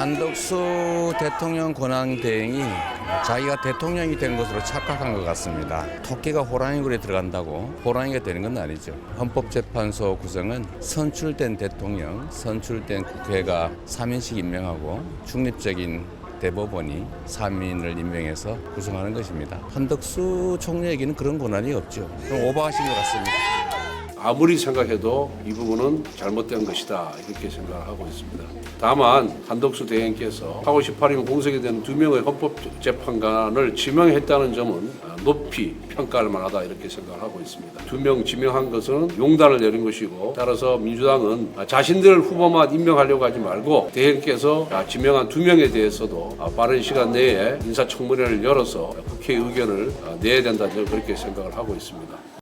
한덕수 대통령 권한 대행이 자기가 대통령이 된 것으로 착각한 것 같습니다. 토끼가 호랑이 굴에 들어간다고 호랑이가 되는 건 아니죠. 헌법재판소 구성은 선출된 대통령, 선출된 국회가 3인씩 임명하고 중립적인 대법원이 3인을 임명해서 구성하는 것입니다. 한덕수 총리 에게는 그런 권한이 없죠. 좀 오버하신 것 같습니다. 아무리 생각해도 이 부분은 잘못된 것이다 이렇게 생각을 하고 있습니다. 다만 한덕수 대행께서 4월 18일 공석이 되는 두 명의 헌법재판관을 지명했다는 점은 높이 평가할 만하다 이렇게 생각을 하고 있습니다. 두 명 지명한 것은 용단을 내린 것이고 따라서 민주당은 자신들 후보만 임명하려고 하지 말고 대행께서 지명한 두 명에 대해서도 빠른 시간 내에 인사청문회를 열어서 국회 의견을 내야 된다 저는 그렇게 생각을 하고 있습니다.